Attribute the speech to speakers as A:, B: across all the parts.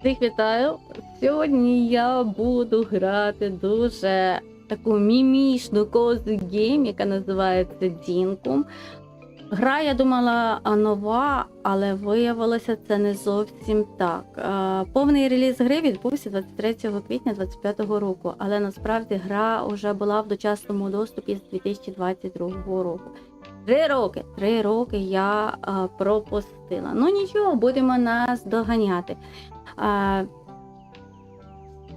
A: Всіх вітаю! Сьогодні я буду грати дуже таку мімішну козу гейм, яка називається Дінкум. Гра, я думала, нова, але виявилося це не зовсім так. Повний реліз гри відбувся 23 квітня 2025 року, але насправді гра вже була в дочасному доступі з 2022 року. Три роки, три роки я пропустила. Ну нічого, будемо нас доганяти. А,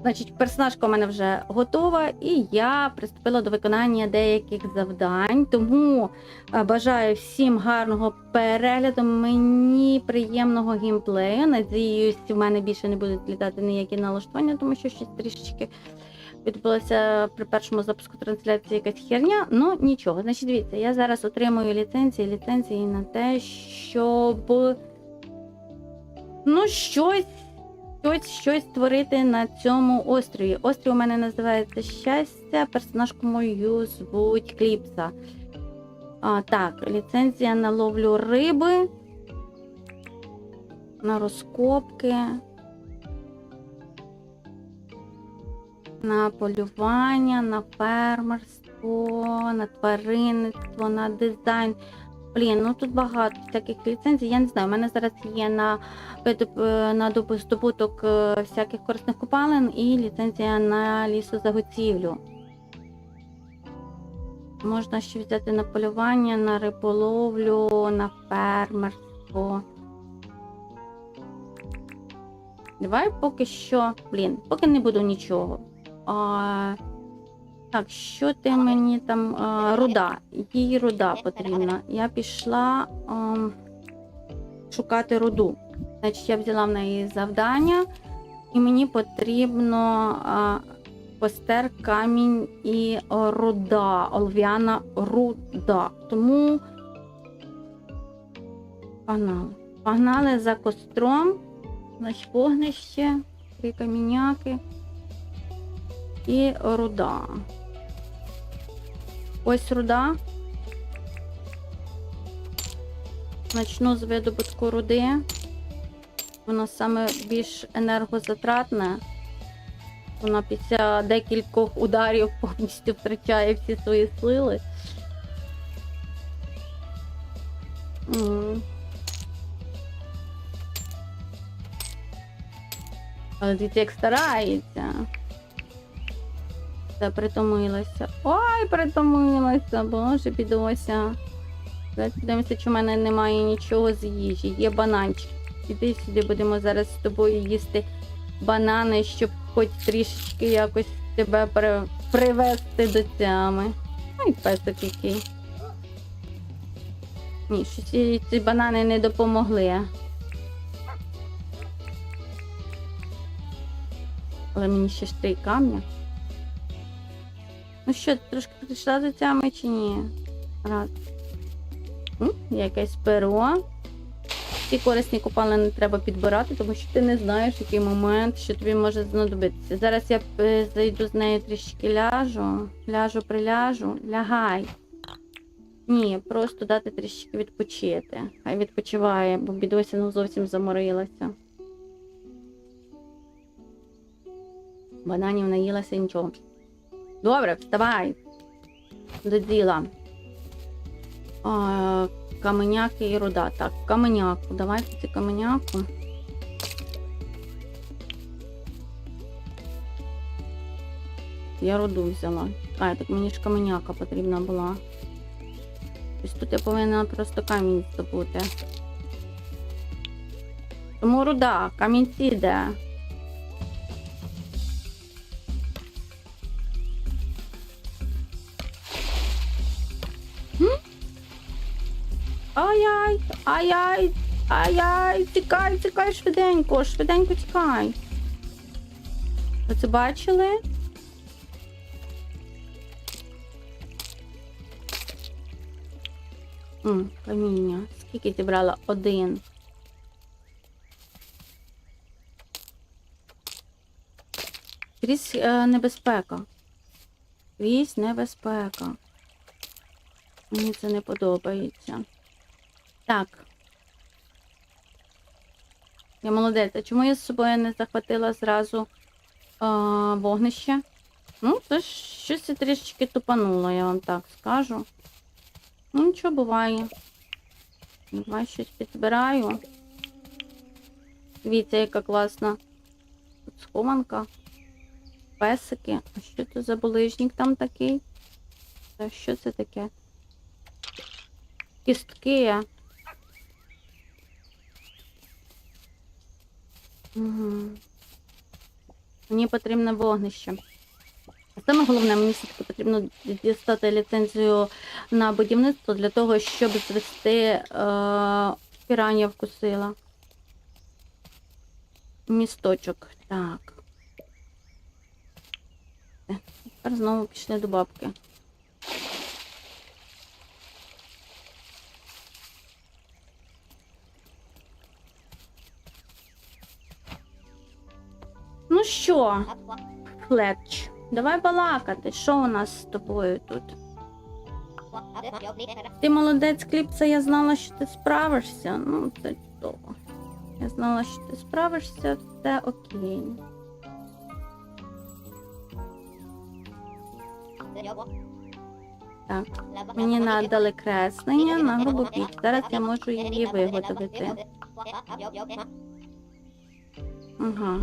A: Значить, персонажка у мене вже готова, і я приступила до виконання деяких завдань. Тому бажаю всім гарного перегляду. Мені приємного геймплею. Надіюсь, в мене більше не будуть літати ніякі налаштування, тому що щось трішечки відбулося при першому запуску трансляції якась херня. Ну нічого. Значить, дивіться, я зараз отримую ліцензії, ліцензії на те, щоб ну щось щось, щось створити на цьому острові. Острів у мене називається щастя. Персонажку мою звуть Кліпса. А, Так, ліцензія на ловлю риби, на розкопки, на полювання, на фермерство, на тваринництво, на дизайн. Блін, ну тут багато всяких ліцензій. Я не знаю, у мене зараз є на е, на здобуток е, всяких корисних копалин і ліцензія на лісозаготівлю. Можна ще взяти на полювання, на риболовлю, на фермерство. Давай поки що. Блін, поки не буду нічого. А, так, що ти мені там. А, руда. Їй руда потрібна. Я пішла а, шукати руду. Значить, я взяла в неї завдання, і мені потрібно а, постер, камінь і руда, олов'яна руда. Тому погнали. Погнали за костром, значить, вогнище, три каміняки і руда. Ось руда. Начну з видобутку руди. Вона саме більш енергозатратна. Вона після декількох ударів повністю втрачає всі свої сили. Але дивіться, як старається. Все, притомилася. Ой, притомилася, боже, підося. Зараз подивимося, чи в мене немає нічого з їжі. Є бананчик. Іди сюди, будемо зараз з тобою їсти банани, щоб хоч трішечки якось тебе при... привести до тями. Ой, песик який. Ні, щось ці, ці банани не допомогли. Але мені ще ж три камня. Ну що, трошки прийшла до тями чи ні? Раз. Якесь перо. Ці корисні копалини треба підбирати, тому що ти не знаєш, який момент, що тобі може знадобитися. Зараз я е, зайду з нею трішки ляжу. Ляжу, приляжу. Лягай. Ні, просто дати трішки відпочити. Хай відпочиває, бо бідося ну зовсім заморилася. Бананів наїлася нічого. Добре, вставай. До діла. А, каменяки і руда. Так, каменяку. Давай ці каменяку. Я руду взяла. А, так мені ж каменяка потрібна була. Ось тут я повинна просто камінь здобути. Тому руда, камінці де. Ай-яй, ай-яй, тікай, тікай швиденько, швиденько тікай. Ви це бачили? М, каміння. Скільки зібрала? Один. Крізь е, небезпека. Крізь небезпека. Мені це не подобається. Так. Я молодець. А чому я з собою не захватила зразу а, вогнище? Ну, це щось я трішечки тупанула, я вам так скажу. Ну, нічого буває. Давай щось підбираю. Дивіться, яка класна тут схованка. Песики. А що це за булижник там такий? Та що це таке? Кістки. Мені потрібне вогнище. Саме головне, мені все-таки потрібно дістати ліцензію на будівництво для того, щоб звести е, піранія вкусила. Місточок. Так. Тепер знову пішли до бабки. Ну що, Флетч, давай балакати. Що у нас з тобою тут? Ти молодець, Кліпса, я знала, що ти справишся. Ну, це чудово. Я знала, що ти справишся, все окей. Так, мені надали креслення на грубу піч. Зараз я можу її виготовити. Ага.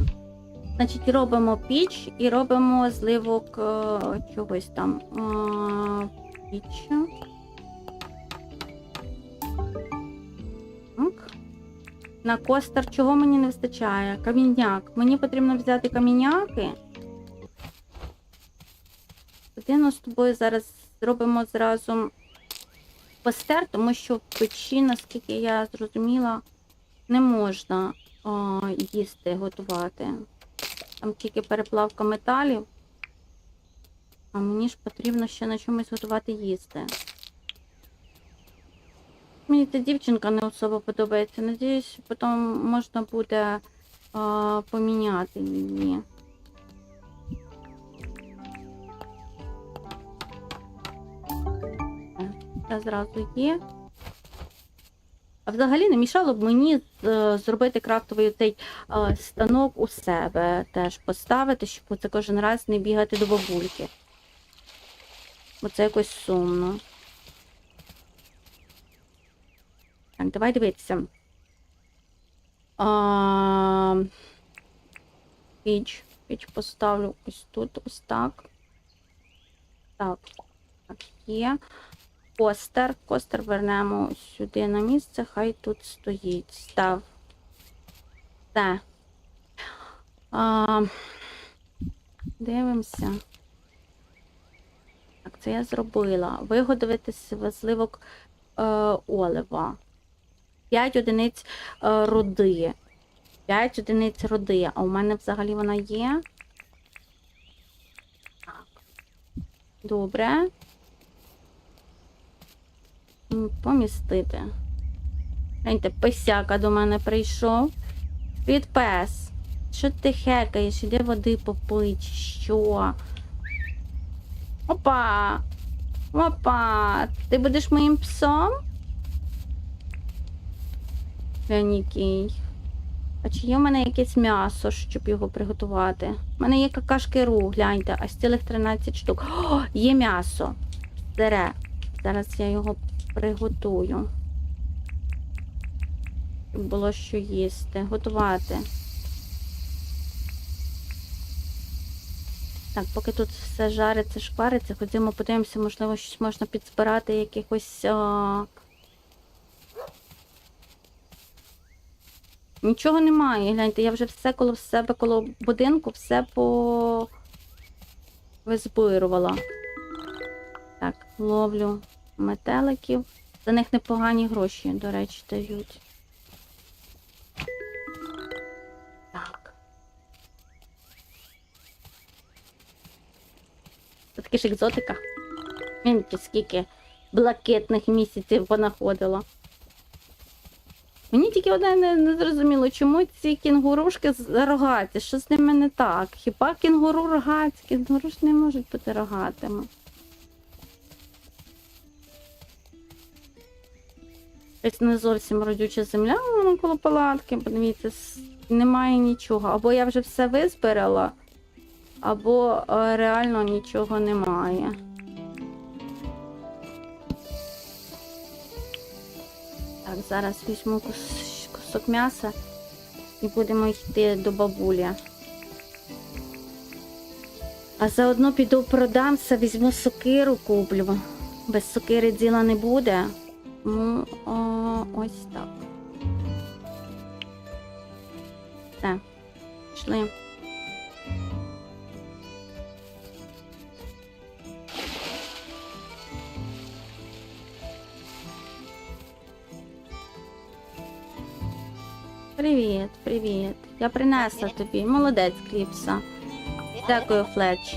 A: Значить, робимо піч і робимо зливок е, чогось там. Е, піч. Так. На костер чого мені не вистачає? Камінняк. Мені потрібно взяти камінняки. Годину з тобою зараз зробимо зразу костер, тому що в печі, наскільки я зрозуміла, не можна о, їсти, готувати. Там тільки переплавка металів. А мені ж потрібно ще на чомусь готувати їсти. Мені ця дівчинка не особо подобається. Надіюсь, потім можна буде а, поміняти її. Це зразу є. А взагалі не мішало б мені е, зробити крафтовий цей е, станок у себе теж поставити, щоб це кожен раз не бігати до бабульки. Бо це якось сумно. Так, давай дивитися. А, піч. Піч поставлю ось тут, ось так. Так, так, є. Костер. Костер вернемо сюди на місце, хай тут стоїть. Став. Все. А, дивимося. Так, це я зробила. Виготовити сливок е, олива. 5 одиниць е, руди. 5 одиниць руди. А у мене взагалі вона є. Так. Добре. Помістити. Гляньте, писяка до мене прийшов. Від пес. Що ти хекаєш? Іди води попий, чи що? Опа! Опа! Ти будеш моїм псом? Глянь, А чи є в мене якесь м'ясо, щоб його приготувати? У мене є какашки ру, гляньте, аж цілих 13 штук. О, є м'ясо. Сире. Зараз я його приготую. Щоб було що їсти. Готувати. Так, поки тут все жариться, шквариться, ходімо, подивимося, можливо, щось можна підзбирати якихось. А... Нічого немає. Гляньте, я вже все коло себе, коло будинку, все по визбирувала. Так, ловлю метеликів. За них непогані гроші, до речі, дають. Так. Це таки ж екзотика. Він скільки блакитних місяців понаходила. Мені тільки одне не, не зрозуміло, чому ці кінгурушки рогаті? Що з ними не так? Хіба кінгуру рогаті? Кінгуру ж не можуть бути рогатими. Ось не зовсім родюча земля навколо палатки. Подивіться, немає нічого. Або я вже все визбирала, або е, реально нічого немає. Так, зараз візьму кус- кусок м'яса і будемо йти до бабулі. А заодно піду продамся, візьму сокиру куплю. Без сокири діла не буде. Ну, о, ось так. Все, пішли. Привіт, привіт. Я принесла тобі. Молодець, Кліпса. Дякую, Флетч.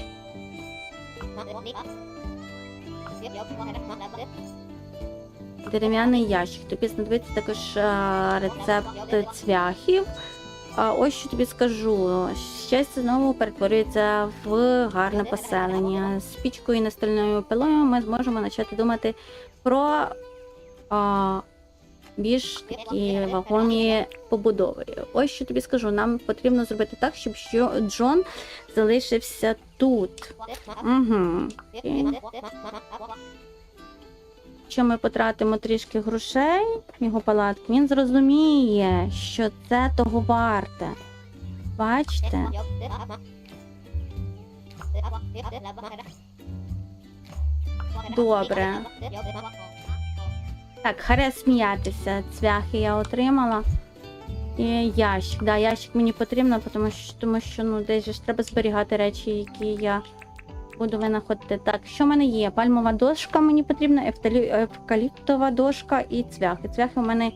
A: Дерев'яний ящик. Тобі знадобиться також рецепт цвяхів. А ось що тобі скажу. Щастя знову перетворюється в гарне поселення. З пічкою і настільною пилою ми зможемо почати думати про а, більш такі вагомі побудови. Ось що тобі скажу. Нам потрібно зробити так, щоб що Джон залишився тут. Угу. Якщо ми потратимо трішки грошей його палатки, він зрозуміє, що це того варте. Бачите? Добре. Так, харе сміятися. Цвяхи я отримала. І ящик. Да, ящик мені потрібно, тому що, тому що ну, десь ж треба зберігати речі, які я буду винаходити. Так, що в мене є? Пальмова дошка мені потрібна, евкаліптова дошка і цвяхи. Цвяхи у мене.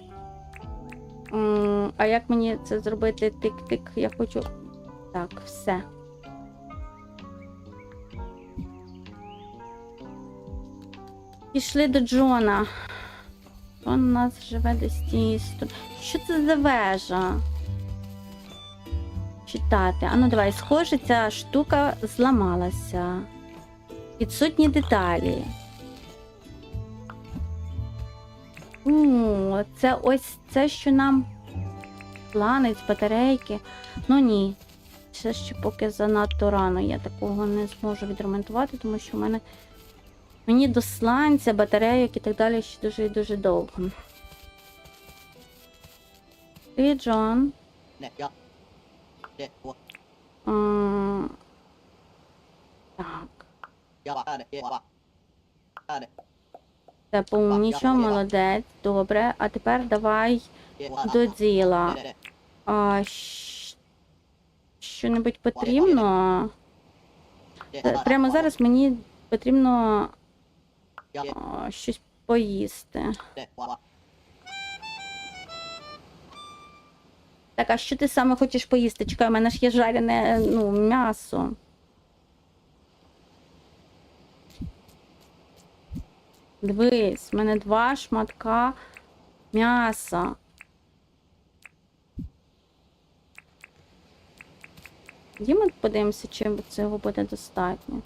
A: А як мені це зробити? Тик-тик, я хочу. Так, все. Пішли до Джона. Он у нас живе десь ті сто- Що це за вежа? Читати. А ну давай, схоже, ця штука зламалася. Відсутні деталі. У, це ось це, що нам планець, батарейки. Ну ні. Це ще поки занадто рано. Я такого не зможу відремонтувати, тому що в мене мені до сланця, батарейок і так далі ще дуже і дуже довго. Привіт, Джон. Так. Це повнічо, молодець, добре. А тепер давай до діла. А, що-небудь потрібно? Е, Прямо зараз мені потрібно а, щось поїсти. Так, а що ти саме хочеш поїсти? Чекай, у мене ж є жарене ну, м'ясо. Дивись, в мене два шматка м'яса. Дімо подивимося, чи цього буде достатньо.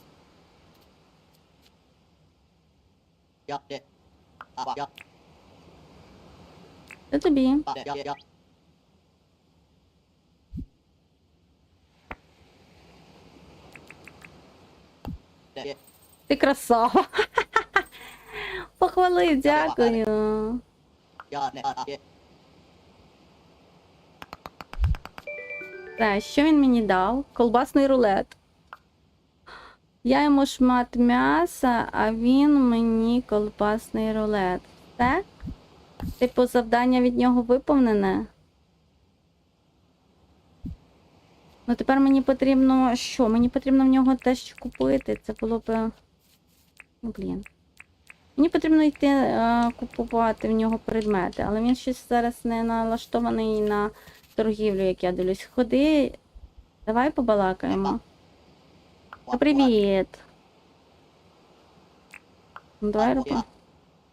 A: Це тобі. Ти красава. Похвалив, дякую. Так, що він мені дав? Колбасний рулет. Я йому шмат м'яса, а він мені колбасний рулет. Все? Типу, завдання від нього виповнене. Ну, тепер мені потрібно що? Мені потрібно в нього те, що купити. Це було б. Ну, блін. Мені потрібно йти а, купувати в нього предмети, але він щось зараз не налаштований на торгівлю, як я дивлюсь. Ходи, давай побалакаємо. Та привіт. Давай роби.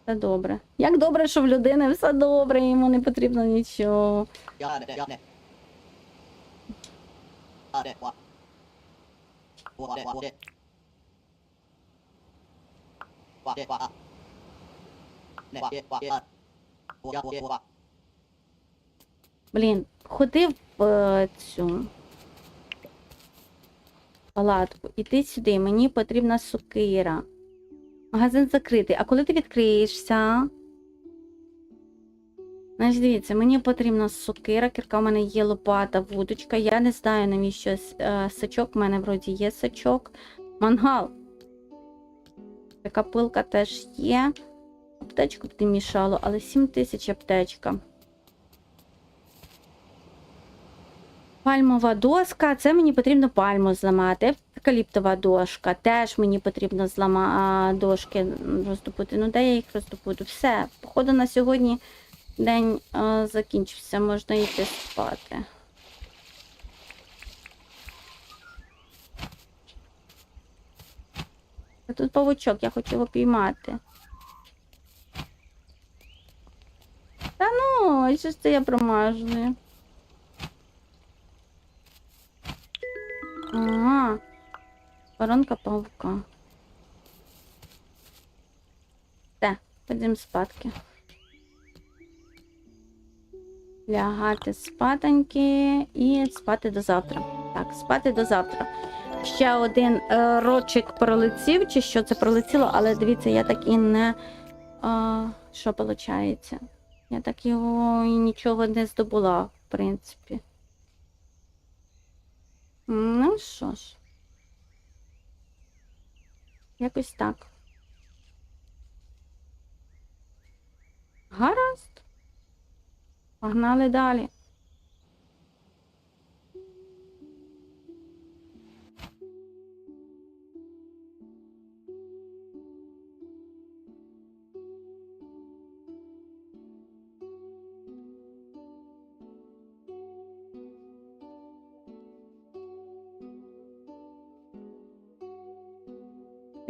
A: Все добре. Як добре, що в людини все добре, йому не потрібно нічого.
B: What?
A: Блін, ходи в е, цю палатку. Іди сюди, мені потрібна сокира. Магазин закритий. А коли ти відкриєшся? Значить, дивіться, мені потрібна сокира, кірка в мене є лопата, вудочка. Я не знаю, навіщо е, сачок. У мене вроді є сачок. Мангал. Така пилка теж є. Аптечку б не мішало, але 7 тисяч аптечка. Пальмова доска, це мені потрібно пальму зламати. Евкаліптова дошка, теж мені потрібно злама... дошки роздобути. Ну, де я їх роздобуду? Все, походу на сьогодні день а, закінчився, можна йти спати. Тут павучок, я хочу його піймати. Та ну, що ж це я промажую? Ага. Воронка павука. Все, ходім спадки. Лягати спатоньки і спати до завтра. Так, спати до завтра. Ще один е, рочик пролетів, чи що це пролетіло, але дивіться, я так і не. А, що виходить? Я так його і нічого не здобула, в принципі. Ну що ж. Якось так. Гаразд. Погнали далі.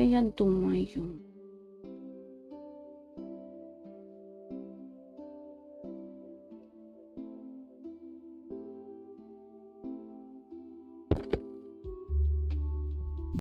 A: Та Я думаю.